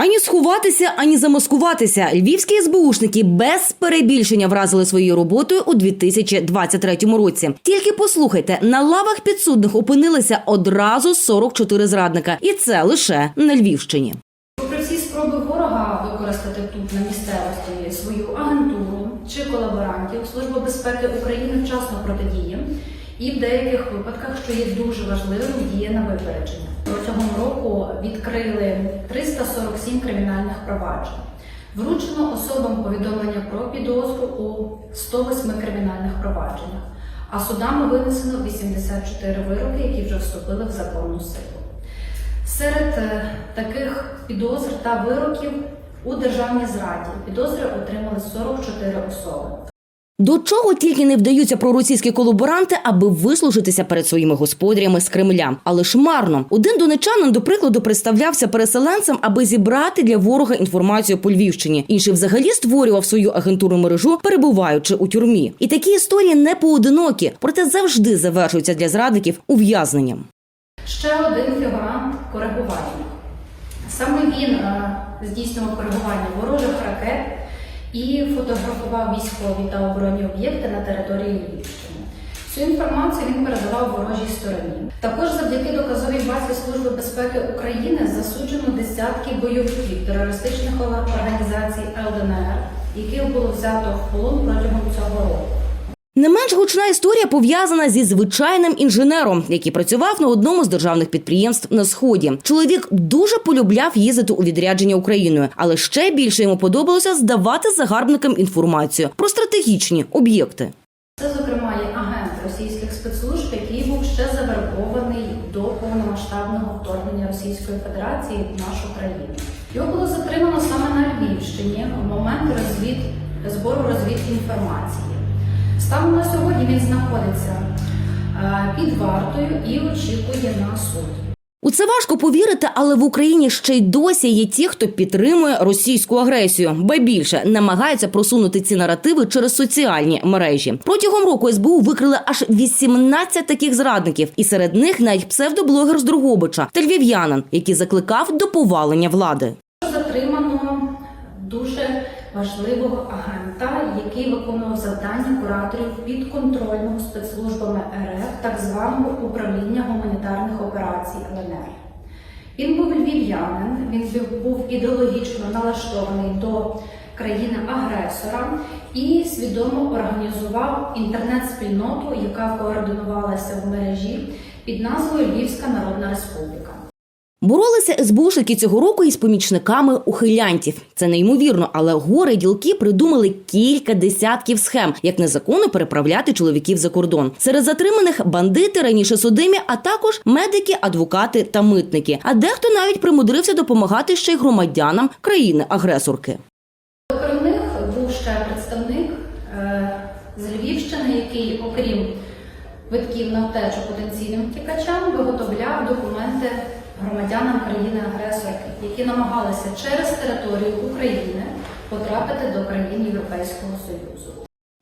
Ані сховатися, ані замаскуватися. Львівські СБУшники без перебільшення вразили своєю роботою у 2023 році. Тільки послухайте, на лавах підсудних опинилися одразу 44 зрадника, і це лише на Львівщині. Попри всі спроби ворога використати тут на місцевості свою агентуру чи колаборантів, Служба безпеки України вчасно протидіє і в деяких випадках, що є дуже важливим, діє на випередження. Протягом року відкрили 347 кримінальних проваджень. Вручено особам повідомлення про підозру у 108 кримінальних провадженнях, а судами винесено 84 вироки, які вже вступили в законну силу. Серед е, таких підозр та вироків у державній зраді підозри отримали 44 особи. До чого тільки не вдаються проросійські колаборанти, аби вислужитися перед своїми господарями з Кремля. Але ж марно. Один донечанин, до прикладу, представлявся переселенцем, аби зібрати для ворога інформацію по Львівщині. Інший взагалі створював свою агентурну мережу, перебуваючи у тюрмі. І такі історії не поодинокі, проте завжди завершуються для зрадників ув'язненням. Ще один фігурант коригування. Саме він е, здійснював коригування ворожих ракет і фотографував військові та оборонні об'єкти на території Львівщини. Цю інформацію він передавав ворожій стороні. Також завдяки доказовій базі Служби безпеки України засуджено десятки бойовиків терористичних організацій ЛДНР, яких було взято в полон протягом цього року. Не менш гучна історія пов'язана зі звичайним інженером, який працював на одному з державних підприємств на сході. Чоловік дуже полюбляв їздити у відрядження Україною, але ще більше йому подобалося здавати загарбникам інформацію про стратегічні об'єкти. Це, зокрема, є агент російських спецслужб, який був ще завербований до повномасштабного вторгнення Російської Федерації в нашу країну. Його було затримано саме на Львівщині в момент розвід... збору розвідки інформації. Станом на сьогодні він знаходиться е, під вартою і очікує на суд. У це важко повірити, але в Україні ще й досі є ті, хто підтримує російську агресію, ба більше намагаються просунути ці наративи через соціальні мережі. Протягом року СБУ викрили аж 18 таких зрадників, і серед них навіть псевдоблогер з Другобича та львів'янин, який закликав до повалення влади. Затримано дуже важливого агента, який виконував завдання кураторів підконтрольного спецслужбами РФ, так званого управління гуманітарних операцій ЛНР. Він був львів'янин, він був ідеологічно налаштований до країни-агресора і свідомо організував інтернет-спільноту, яка координувалася в мережі під назвою Львівська Народна Республіка. Боролися СБУшники цього року із помічниками ухилянтів. Це неймовірно, але гори ділки придумали кілька десятків схем, як незаконно переправляти чоловіків за кордон. Серед затриманих бандити раніше судимі, а також медики, адвокати та митники. А дехто навіть примудрився допомагати ще й громадянам країни-агресорки. Окрім них був ще представник е, з Львівщини, який, окрім витків на втечу потенційним втікачам, виготовляв документи громадянам країни-агресорки, які намагалися через територію України потрапити до країн Європейського Союзу.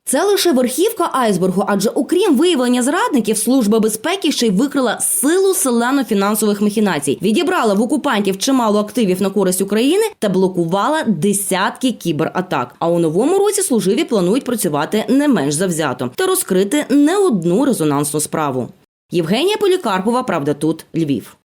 Це лише верхівка айсбергу, адже окрім виявлення зрадників, служба безпеки ще й викрила силу селено-фінансових махінацій, відібрала в окупантів чимало активів на користь України та блокувала десятки кібератак. А у новому році служиві планують працювати не менш завзято та розкрити не одну резонансну справу. Євгенія Полікарпова, правда, тут Львів.